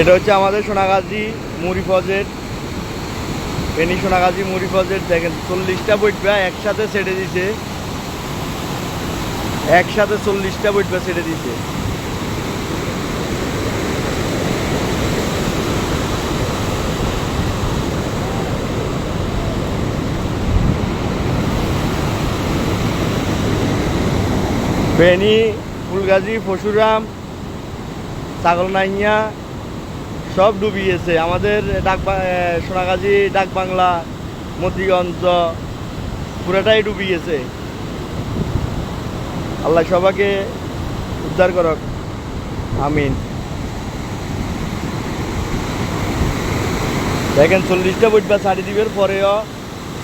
এটা হচ্ছে আমাদের সোনাগাজী মুড়ি প্রজেক্ট ফেনী সোনাগাজী মুড়ি প্রজেক্ট দেখেন চল্লিশটা বইটবা একসাথে ছেড়ে দিছে। একসাথে চল্লিশটা বইটবা ছেড়ে দিছে। ফেনী, ফুলগাজী, পশুরাম, ছাগলনাইয়া সব ডুবিয়েছে। আমাদের ডাক সোনাগাজী, ডাক বাংলা, মতিগঞ্জ, পুরোটাই ডুবিয়েছে। আল্লাহ সবাইকে উদ্ধার করক। আমিন। দেখেন, চল্লিশটা বইটবা ছাড়ি দিবের পরেও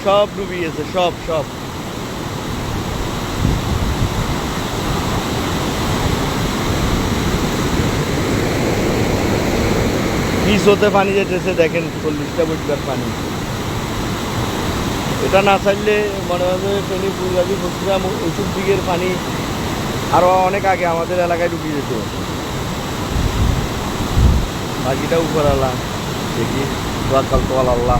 সব ডুবিয়েছে, সব সব। পিসোতে পানি যেতেছে, দেখেন চল্লিশটা বুঝবার পানি। এটা না চাইলে মনে হয় যে ফুলগাজি ফুলগাছি ওষুধ দিকের পানি আরও অনেক আগে আমাদের এলাকায় ঢুকিয়ে যেত বাকিটা আল্লাহ দেখি তোয়াক্কাল তোয়াল আল্লাহ।